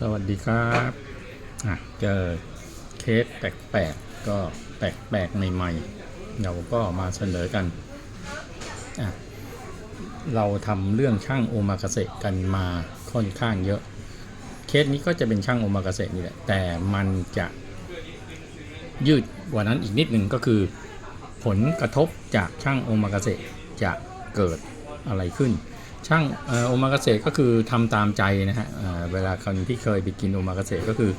สวัสดีครับเจอเคสแปลกๆก็แปลกๆใหม่ๆเราก็มาเสนอกัน เราทำเรื่องช่างโอมากาเสะกันมาค่อนข้างเยอะ เคสนี้ก็จะเป็นช่างโอมากาเสะนี่แหละ แต่มันจะยืดกว่านั้นอีกนิดหนึ่งก็คือ ผลกระทบจากช่างโอมากาเสะจะเกิดอะไรขึ้น ช่างเอ่อโอมากาเสะก็คือทำตามใจนะฮะเวลาคนที่เคยไปกินโอมากาเสะก็คือ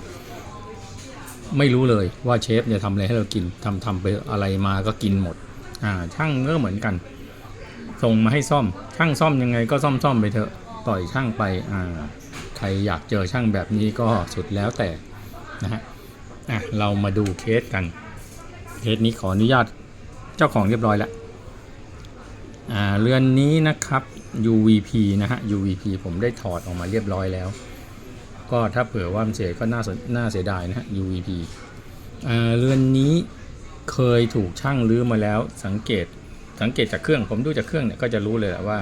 ไม่รู้เลยว่าเชฟจะทำอะไรให้เรากินทำทำไปอะไรมาก็กินหมดอ่าช่างก็เหมือนกัน ส่งมาให้ซ่อม ช่างซ่อมยังไงก็ซ่อมซ่อมไปเถอะปล่อยช่างไปอ่าใครอยากเจอช่างแบบนี้ก็สุดแล้วแต่นะฮะอะเรามาดูเคสกัน เคสนี้ขออนุญาตเจ้าของเรียบร้อยแล้วอ่าเรือนนี้นะครับ UVP นะฮะ UVP ผมได้ถอดออกมาเรียบร้อยแล้ว ก็ถ้าเผื่อว่ามันเสียก็น่าน่าเสียดายนะฮะ UVP เรือนนี้เคยถูกช่างรื้อมาแล้วสังเกตสังเกตจากเครื่องผมดูจากเครื่องเนี่ยก็จะรู้เลยแหละว่า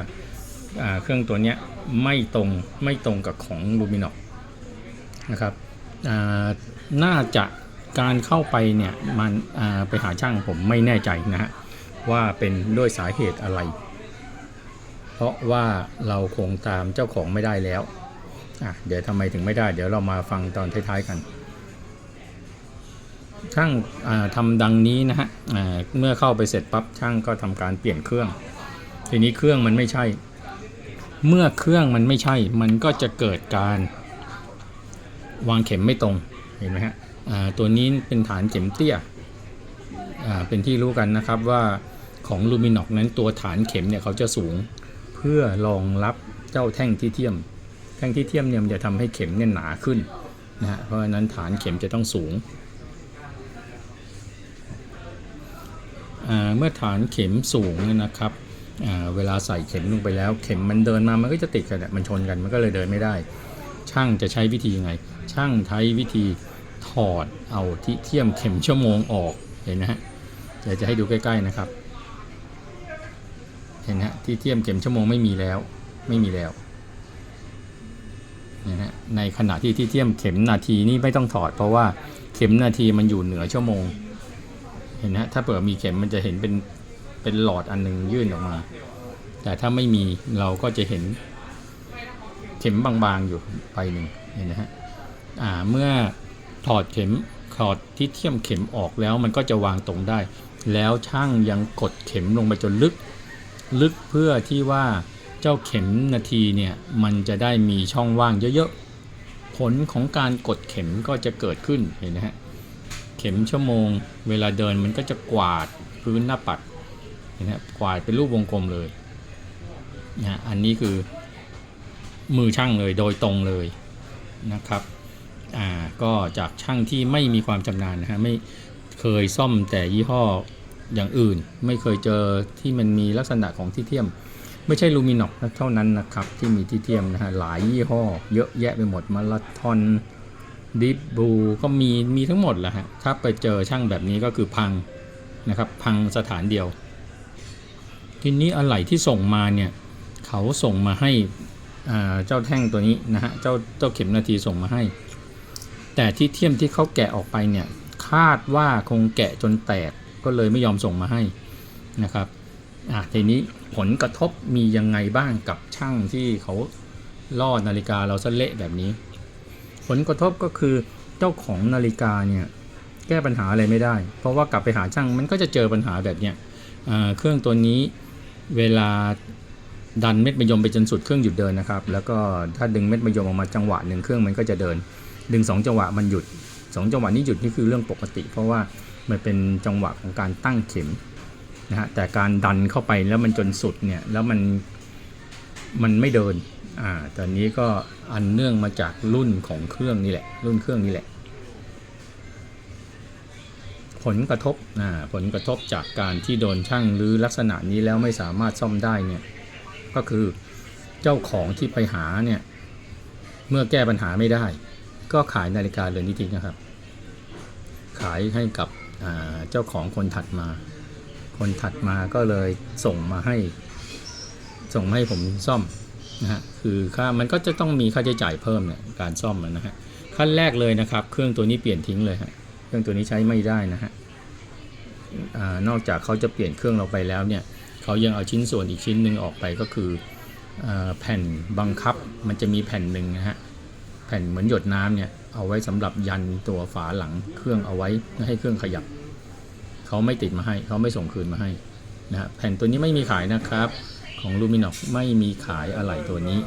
าเครื่องตัวเนี้ยไม่ตรงไม่ตรงกับของลูมินอกนะครับน่าจะการเข้าไปเนี่ยมันไปหาช่างผมไม่แน่ใจนะฮะว่าเป็นด้วยสาเหตุอะไร เพราะว่าเราคงตามเจ้าของไม่ได้แล้วอะเดี๋ยวทำไมถึงไม่ได้ เดี๋ยวเรามาฟังตอนท้ายๆกันช่างทำดังนี้นะฮะเมื่อเข้าไปเสร็จปั๊บช่างก็ทำการเปลี่ยนเครื่อง ทีนี้เครื่องมันไม่ใช่ เมื่อเครื่องมันไม่ใช่ มันก็จะเกิดการวางเข็มไม่ตรงเห็นไหมฮะตัวนี้เป็นฐานเข็มเตี้ยเป็นที่รู้กันนะครับว่าของลูมินอกนั้นตัวฐานเข็มเนี่ยเขาจะสูง พื่อรองรับเจ้าแท่งที่เทียม แท่งที่เทียมเนี่ยมันจะทำให้เข็มเนี่ยหนาขึ้นนะฮะเพราะฉะนั้นฐานเข็มจะต้องสูงอ่าเมื่อฐานเข็มสูงเนี่ยนะครับอ่าเวลาใส่เข็มลงไปแล้ว เข็มมันเดินมามันก็จะติดกันมันชนกันมันก็เลยเดินไม่ได้ ช่างจะใช้วิธียังไง ช่างใช้วิธีถอดเอาที่เทียมเข็มชั่วโมงออกเห็นนะฮะเดี๋ยวจะให้ดูใกล้ๆนะครับ เห็นฮะที่เทียมเข็มชั่วโมงไม่มีแล้วไม่มีแล้วนะฮะในขณะที่ที่เทียมเข็มนาทีนี่ไม่ต้องถอด เพราะว่าเข็มนาทีมันอยู่เหนือชั่วโมง เห็นฮะถ้าเปิดมีเข็มมันจะเห็นเป็นเป็นหลอดอันหนึงยื่นออกมา แต่ถ้าไม่มีเราก็จะเห็นเข็มบางๆอยู่ไปหนึ่งเห็นนะฮะอ่าเมื่อถอดเข็มถอดที่เทียมเข็มออกแล้วมันก็จะวางตรงได้ แล้วช่างยังกดเข็มลงไปจนลึก ลึกเพื่อที่ว่าเจ้าเข็มนาทีเนี่ยมันจะได้มีช่องว่างเยอะๆ ผลของการกดเข็มก็จะเกิดขึ้นเห็นนะฮะเข็มชั่วโมง เวลาเดินมันก็จะกวาดพื้นหน้าปัดเห็นไหมกวาดเป็นรูปวงกลมเลยนะฮะอันนี้คือมือช่างเลยโดยตรงเลยนะครับอ่าก็จากช่างที่ไม่มีความชำนาญนะฮะไม่เคยซ่อมแต่ยี่ห้อ อย่างอื่น ไม่เคยเจอที่มันมีลักษณะของที่เทียม ไม่ใช่ลูมินอกเท่านั้นนะครับ ที่มีที่เทียมนะฮะหลายยี่ห้อ เยอะแยะไปหมดมาราทอนดิฟบูก็มีมีทั้งหมดแหละฮะถ้าไปเจอช่างแบบนี้ก็คือพังนะครับ พังสถานเดียว ทีนี้อะไหล่ที่ส่งมาเนี่ยเขาส่งมาให้อ่าเจ้าแท่งตัวนี้นะฮะเจ้าเจ้าเข็มนาทีส่งมาให้ แต่ที่เทียมที่เขาแกะออกไปเนี่ยคาดว่าคงแกะจนแตก ก็เลยไม่ยอมส่งมาให้นะครับอะทีนี้ผลกระทบมียังไงบ้างกับช่างที่เขาล่อนาฬิกาเราซะเละแบบนี้ ผลกระทบก็คือเจ้าของนาฬิกาเนี่ยแก้ปัญหาอะไรไม่ได้ เพราะว่ากลับไปหาช่างมันก็จะเจอปัญหาแบบเนี้ยเครื่องตัวนี้เวลาดันเม็ดมะยมไปจนสุดเครื่องหยุดเดินนะครับ แล้วก็ถ้าดึงเม็ดมะยมออกมาจังหวะหนึ่งเครื่องมันก็จะเดิน ดึงสองจังหวะมันหยุดสองจังหวะนี้หยุดนี่คือเรื่องปกติ เพราะว่า มันเป็นจังหวะของการตั้งเข็มนะฮะแต่การดันเข้าไปแล้วมันจนสุดเนี่ยแล้วมันมันไม่เดินอ่าตอนนี้ก็อันเนื่องมาจากรุ่นของเครื่องนี่แหละ รุ่นเครื่องนี่แหละ ผลกระทบอ่าผลกระทบจากการที่โดนช่างหรือลักษณะนี้แล้วไม่สามารถซ่อมได้เนี่ยก็คือเจ้าของที่ไปหาเนี่ยเมื่อแก้ปัญหาไม่ได้ ก็ขายนาฬิกาเรือนนี้ทิ้งนะครับ ขายให้กับ เจ้าของคนถัดมา คนถัดมาก็เลยส่งมาให้ ส่งให้ผมซ่อมนะฮะคือค่ามันก็จะต้องมีค่าใช้จ่ายเพิ่มเนี่ยการซ่อมนะฮะขั้นแรกเลยนะครับ เครื่องตัวนี้เปลี่ยนทิ้งเลยฮะเครื่องตัวนี้ใช้ไม่ได้นะฮะอนอกจากเขาจะเปลี่ยนเครื่องเราไปแล้วเนี่ยเขายังเอาชิ้นส่วนอีกชิ้นหนึ่งออกไปก็คืออแผ่นบังคับมันจะมีแผ่นหนึ่งนะฮะแผ่นเหมือนหยดน้ำเนี่ย เอาไว้สำหรับยันตัวฝาหลังเครื่องเอาไว้ไม่ให้เครื่องขยับ เขาไม่ติดมาให้ เขาไม่ส่งคืนมาให้นะฮะแผ่นตัวนี้ไม่มีขายนะครับ ของลูมินอกไม่มีขายอะไหล่ตัวนี้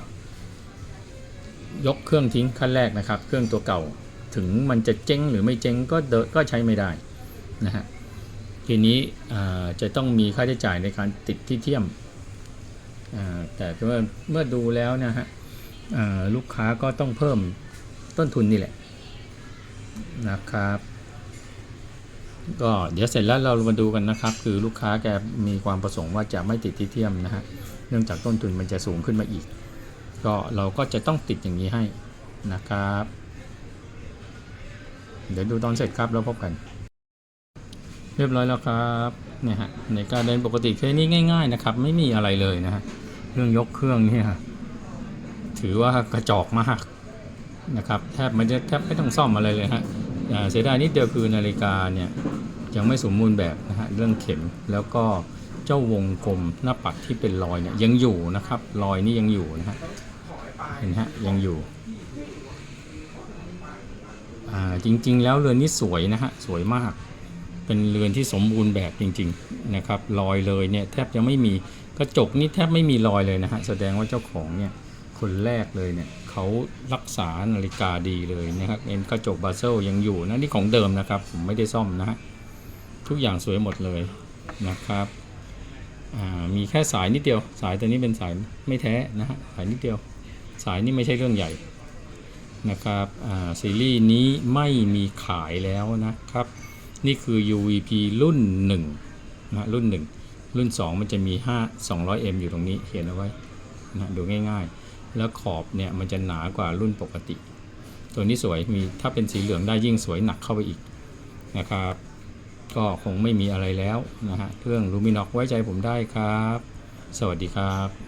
ยกเครื่องทิ้งขั้นแรกนะครับ เครื่องตัวเก่าถึงมันจะเจ๊งหรือไม่เจ๊งก็เดก็ใช้ไม่ได้นะฮะทีนี้จะต้องมีค่าใช้จ่ายในการติดที่เทียมแต่เมื่อเมื่อดูแล้วนะฮะลูกค้าก็ต้องเพิ่ม ต้นทุนนี่แหละนะครับ ก็เดี๋ยวเสร็จแล้วเรามาดูกันนะครับ คือลูกค้าแกมีความประสงค์ว่าจะไม่ติดที่เทียมนะฮะเนื่องจากต้นทุนมันจะสูงขึ้นมาอีก ก็เราก็จะต้องติดอย่างนี้ให้นะครับ เดี๋ยวดูตอนเสร็จครับแล้วพบกัน เรียบร้อยแล้วครับเนี่ยฮะในการเดินปกติแค่นี้ง่าย ๆนะครับ ไม่มีอะไรเลยนะฮะเรื่องยกเครื่องเนี่ยถือว่ากระจอกมาก นะครับแทบม่ได้แทบไม่ต้องซ่อมอะไรเลยฮะเสียดายนิดเดียวคือนาฬิกาเนี่ยยังไม่สมบูรณ์แบบนะฮะเรื่องเข็มแล้วก็เจ้าวงกลมหน้าปัดที่เป็นรอยเนี่ยยังอยู่นะครับรอยนี่ยังอยู่นะฮะเห็นฮะยังอยู่จริง ๆ แล้วเรือนนี้สวยนะฮะสวยมาก เป็นเรือนที่สมบูรณ์แบบจริง ๆ นะครับรอยเลยเนี่ยแทบจะไม่มีกระจกนี่แทบไม่มีรอยเลยนะฮะแสดงว่าเจ้าของเนี่ยคนแรกเลยเนี่ย เขารักษานาฬิกาดีเลยนะครับเอ็นกระจกบาเซลยังอยู่นะนี่ของเดิมนะครับ ผมไม่ได้ซ่อมนะฮะทุกอย่างสวยหมดเลยนะครับมีแค่สายนิดเดียว สายตัวนี้เป็นสายไม่แท้นะฮะสายนิดเดียว สายนี่ไม่ใช่เรื่องใหญ่นะครับซีรีส์นี้ไม่มีขายแล้วนะครับ นี่คือ UVP รุ่น1นะรุ่น 1 รุ่น 2 มันจะมี 5 200M อยู่ตรงนี้เขียนเอาไว้นะดูง่ายๆ แล้วขอบเนี่ยมันจะหนากว่ารุ่นปกติ ตัวนี้สวยมีถ้าเป็นสีเหลืองได้ยิ่งสวยหนักเข้าไปอีกนะครับ ก็คงไม่มีอะไรแล้วนะฮะเรื่องลูมินอกไว้ใจผมได้ครับ สวัสดีครับ